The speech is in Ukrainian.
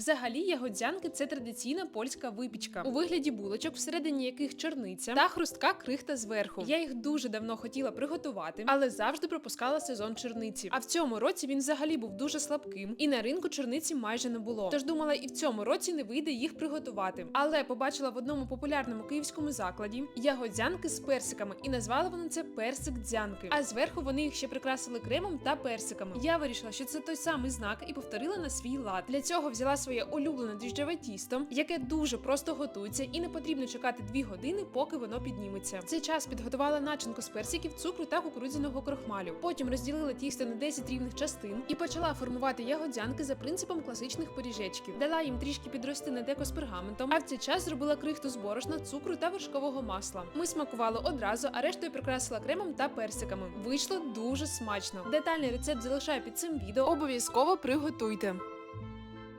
Взагалі, ягодзянки це традиційна польська випічка у вигляді булочок, всередині яких чорниця та хрустка крихта зверху. Я їх дуже давно хотіла приготувати, але завжди пропускала сезон чорниці. А в цьому році він взагалі був дуже слабким, і на ринку чорниці майже не було. Тож думала, і в цьому році не вийде їх приготувати. Але побачила в одному популярному київському закладі ягодзянки з персиками, і назвали вони це персик дзянки. А зверху вони їх ще прикрасили кремом та персиками. Я вирішила, що це той самий знак, і повторила на свій лад. Для цього взяла своє улюблене дріжджове тісто, яке дуже просто готується, і не потрібно чекати 2 години, поки воно підніметься. В цей час підготувала начинку з персиків, цукру та кукурудзяного крохмалю. Потім розділила тісто на 10 рівних частин і почала формувати ягодзянки за принципом класичних пиріжечків. Дала їм трішки підрости на деко з пергаментом, а в цей час зробила крихту з борошна, цукру та вершкового масла. Ми смакували одразу, а рештою прикрасила кремом та персиками. Вийшло дуже смачно. Детальний рецепт залишаю під цим відео. Обов'язково приготуйте.